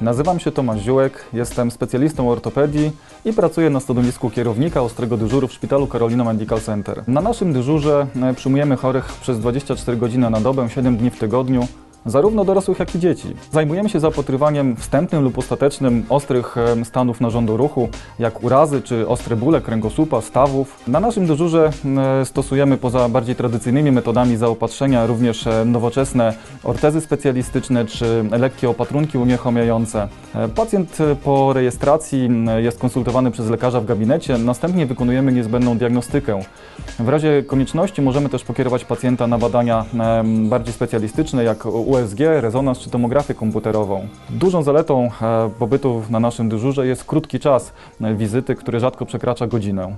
Nazywam się Tomasz Ziółek, jestem specjalistą ortopedii i pracuję na stanowisku kierownika ostrego dyżuru w szpitalu Carolina Medical Center. Na naszym dyżurze e, przyjmujemy chorych przez 24 godziny na dobę, 7 dni w tygodniu, zarówno dorosłych, jak i dzieci. Zajmujemy się zapatrywaniem wstępnym lub ostatecznym ostrych stanów narządu ruchu, jak urazy czy ostre bóle kręgosłupa, stawów. Na naszym dyżurze stosujemy poza bardziej tradycyjnymi metodami zaopatrzenia również nowoczesne ortezy specjalistyczne czy lekkie opatrunki unieruchamiające. E, Pacjent e, po rejestracji jest konsultowany przez lekarza w gabinecie, następnie wykonujemy niezbędną diagnostykę. W razie konieczności możemy też pokierować pacjenta na badania bardziej specjalistyczne, jak rezonans czy tomografię komputerową. Dużą zaletą e, pobytu na naszym dyżurze jest krótki czas e, wizyty, który rzadko przekracza godzinę.